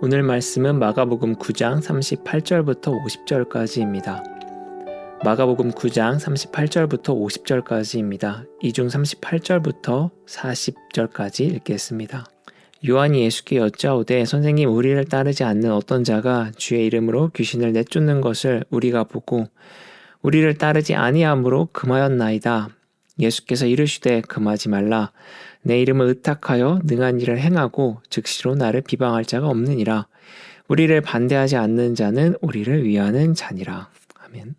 오늘 말씀은 마가복음 9장 38절부터 50절까지입니다. 마가복음 9장 38절부터 50절까지입니다. 이중 38절부터 40절까지 읽겠습니다. 요한이 예수께 여짜오되 선생님 우리를 따르지 않는 어떤 자가 주의 이름으로 귀신을 내쫓는 것을 우리가 보고 우리를 따르지 아니함으로 금하였나이다. 예수께서 이르시되 금하지 말라. 내 이름을 의탁하여 능한 일을 행하고 즉시로 나를 비방할 자가 없느니라. 우리를 반대하지 않는 자는 우리를 위하는 자니라. 아멘.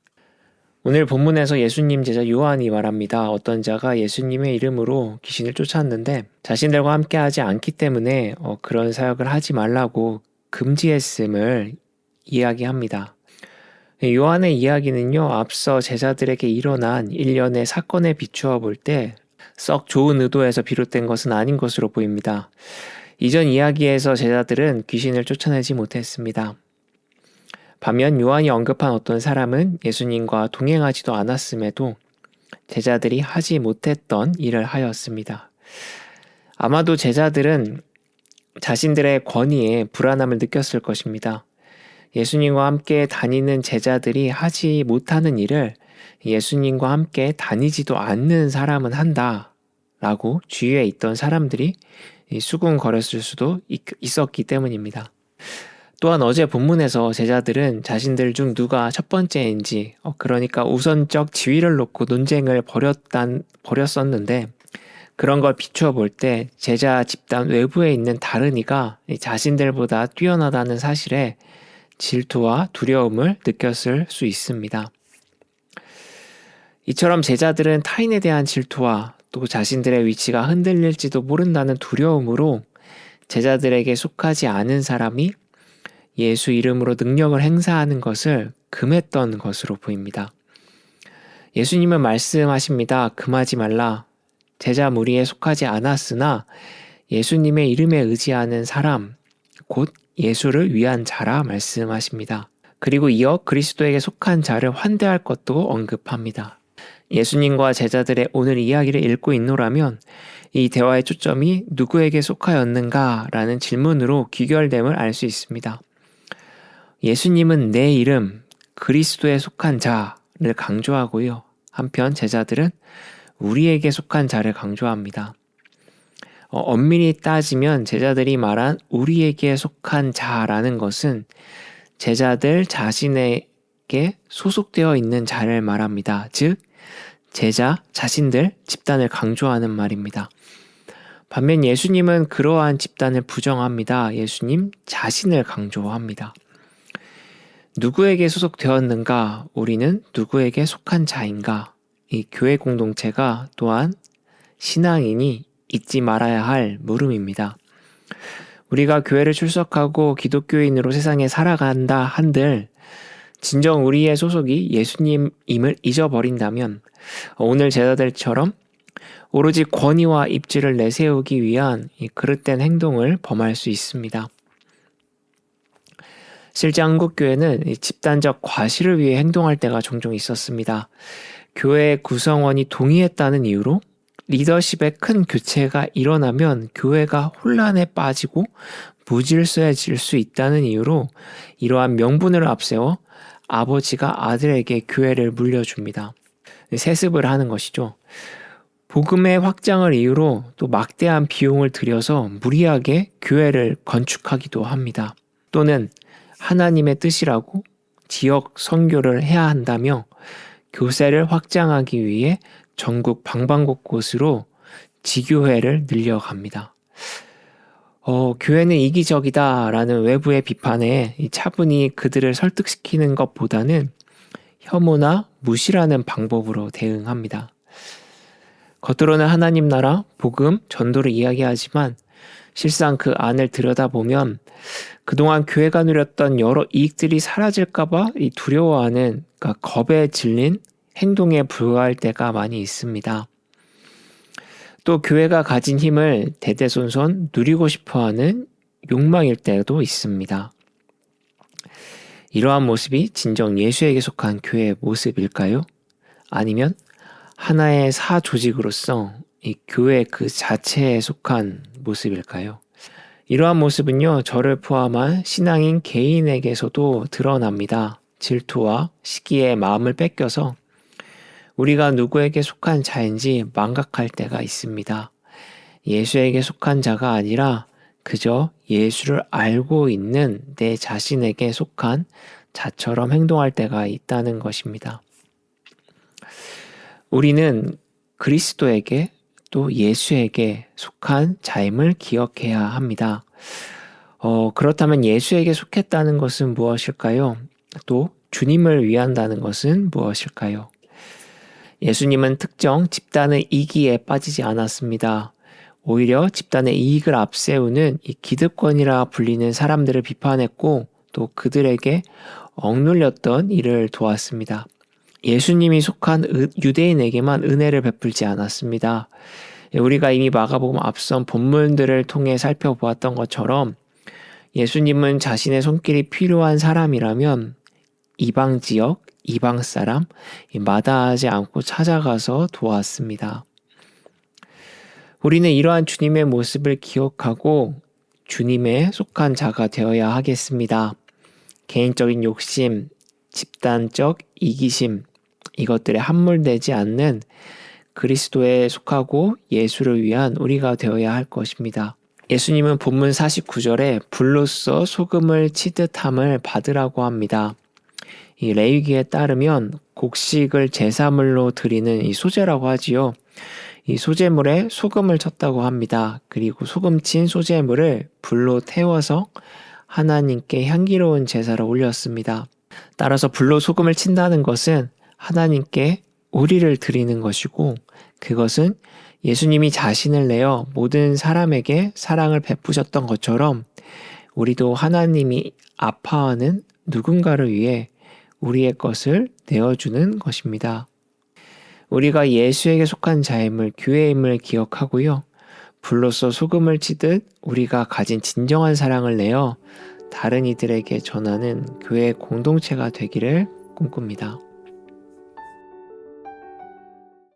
오늘 본문에서 예수님 제자 요한이 말합니다. 어떤 자가 예수님의 이름으로 귀신을 쫓았는데 자신들과 함께 하지 않기 때문에 어, 그런 사역을 하지 말라고 금지했음을 이야기합니다. 요한의 이야기는요, 앞서 제자들에게 일어난 일련의 사건에 비추어 볼 때 썩 좋은 의도에서 비롯된 것은 아닌 것으로 보입니다. 이전 이야기에서 제자들은 귀신을 쫓아내지 못했습니다. 반면 요한이 언급한 어떤 사람은 예수님과 동행하지도 않았음에도 제자들이 하지 못했던 일을 하였습니다. 아마도 제자들은 자신들의 권위에 불안함을 느꼈을 것입니다. 예수님과 함께 다니는 제자들이 하지 못하는 일을 예수님과 함께 다니지도 않는 사람은 한다. 라고 주위에 있던 사람들이 수군거렸을 수도 있었기 때문입니다. 또한 어제 본문에서 제자들은 자신들 중 누가 첫 번째인지, 어, 그러니까 우선적 지위를 놓고 논쟁을 벌였단, 벌였었는데, 그런 걸 비추어 볼 때 제자 집단 외부에 있는 다른 이가 자신들보다 뛰어나다는 사실에 질투와 두려움을 느꼈을 수 있습니다. 이처럼 제자들은 타인에 대한 질투와 또 자신들의 위치가 흔들릴지도 모른다는 두려움으로 제자들에게 속하지 않은 사람이 예수 이름으로 능력을 행사하는 것을 금했던 것으로 보입니다. 예수님은 말씀하십니다. 금하지 말라. 제자 무리에 속하지 않았으나 예수님의 이름에 의지하는 사람, 곧 예수를 위한 자라 말씀하십니다. 그리고 이어 그리스도에게 속한 자를 환대할 것도 언급합니다. 예수님과 제자들의 오늘 이야기를 읽고 있노라면 이 대화의 초점이 누구에게 속하였는가 라는 질문으로 귀결됨을 알 수 있습니다. 예수님은 내 이름, 그리스도에 속한 자를 강조하고요. 한편 제자들은 우리에게 속한 자를 강조합니다. 어, 엄밀히 따지면 제자들이 말한 우리에게 속한 자라는 것은 제자들 자신에게 소속되어 있는 자를 말합니다. 즉, 제자 자신들 집단을 강조하는 말입니다. 반면 예수님은 그러한 집단을 부정합니다. 예수님 자신을 강조합니다. 누구에게 소속되었는가? 우리는 누구에게 속한 자인가? 이 교회 공동체가 또한 신앙인이 잊지 말아야 할 물음입니다. 우리가 교회를 출석하고 기독교인으로 세상에 살아간다 한들 진정 우리의 소속이 예수님임을 잊어버린다면 오늘 제자들처럼 오로지 권위와 입지를 내세우기 위한 그릇된 행동을 범할 수 있습니다. 실제 한국교회는 집단적 과실을 위해 행동할 때가 종종 있었습니다. 교회 구성원이 동의했다는 이유로 리더십의 큰 교체가 일어나면 교회가 혼란에 빠지고 무질서해질 수 있다는 이유로 이러한 명분을 앞세워 아버지가 아들에게 교회를 물려줍니다. 세습을 하는 것이죠. 복음의 확장을 이유로 또 막대한 비용을 들여서 무리하게 교회를 건축하기도 합니다. 또는 하나님의 뜻이라고 지역 선교를 해야 한다며 교세를 확장하기 위해 전국 방방곳곳으로 지교회를 늘려갑니다. 어, 교회는 이기적이다라는 외부의 비판에 차분히 그들을 설득시키는 것보다는 혐오나 무시라는 방법으로 대응합니다. 겉으로는 하나님 나라, 복음, 전도를 이야기하지만 실상 그 안을 들여다보면 그동안 교회가 누렸던 여러 이익들이 사라질까봐 두려워하는 그러니까 겁에 질린 행동에 불과할 때가 많이 있습니다. 또 교회가 가진 힘을 대대손손 누리고 싶어 하는 욕망일 때도 있습니다. 이러한 모습이 진정 예수에게 속한 교회의 모습일까요? 아니면 하나의 사 조직으로서 이 교회 그 자체에 속한 모습일까요? 이러한 모습은요, 저를 포함한 신앙인 개인에게서도 드러납니다. 질투와 시기에 마음을 뺏겨서 우리가 누구에게 속한 자인지 망각할 때가 있습니다. 예수에게 속한 자가 아니라 그저 예수를 알고 있는 내 자신에게 속한 자처럼 행동할 때가 있다는 것입니다. 우리는 그리스도에게 또 예수에게 속한 자임을 기억해야 합니다. 어, 그렇다면 예수에게 속했다는 것은 무엇일까요? 또 주님을 위한다는 것은 무엇일까요? 예수님은 특정 집단의 이기에 빠지지 않았습니다. 오히려 집단의 이익을 앞세우는 이 기득권이라 불리는 사람들을 비판했고 또 그들에게 억눌렸던 일을 도왔습니다. 예수님이 속한 유대인에게만 은혜를 베풀지 않았습니다. 우리가 이미 마가복음 앞선 본문들을 통해 살펴보았던 것처럼 예수님은 자신의 손길이 필요한 사람이라면 이방 지역, 이방 사람 마다하지 않고 찾아가서 도왔습니다. 우리는 이러한 주님의 모습을 기억하고 주님에 속한 자가 되어야 하겠습니다. 개인적인 욕심, 집단적 이기심, 이것들에 함몰되지 않는 그리스도에 속하고 예수를 위한 우리가 되어야 할 것입니다. 예수님은 본문 49절에 불로써 소금을 치듯함을 받으라고 합니다. 이 레위기에 따르면 곡식을 제사물로 드리는 이 소제라고 하지요. 이 소제물에 소금을 쳤다고 합니다. 그리고 소금 친 소제물을 불로 태워서 하나님께 향기로운 제사를 올렸습니다. 따라서 불로 소금을 친다는 것은 하나님께 우리를 드리는 것이고 그것은 예수님이 자신을 내어 모든 사람에게 사랑을 베푸셨던 것처럼 우리도 하나님이 아파하는 누군가를 위해 우리의 것을 내어주는 것입니다. 우리가 예수에게 속한 자임을 교회임을 기억하고요. 불로써 소금을 치듯 우리가 가진 진정한 사랑을 내어 다른 이들에게 전하는 교회 공동체가 되기를 꿈꿉니다.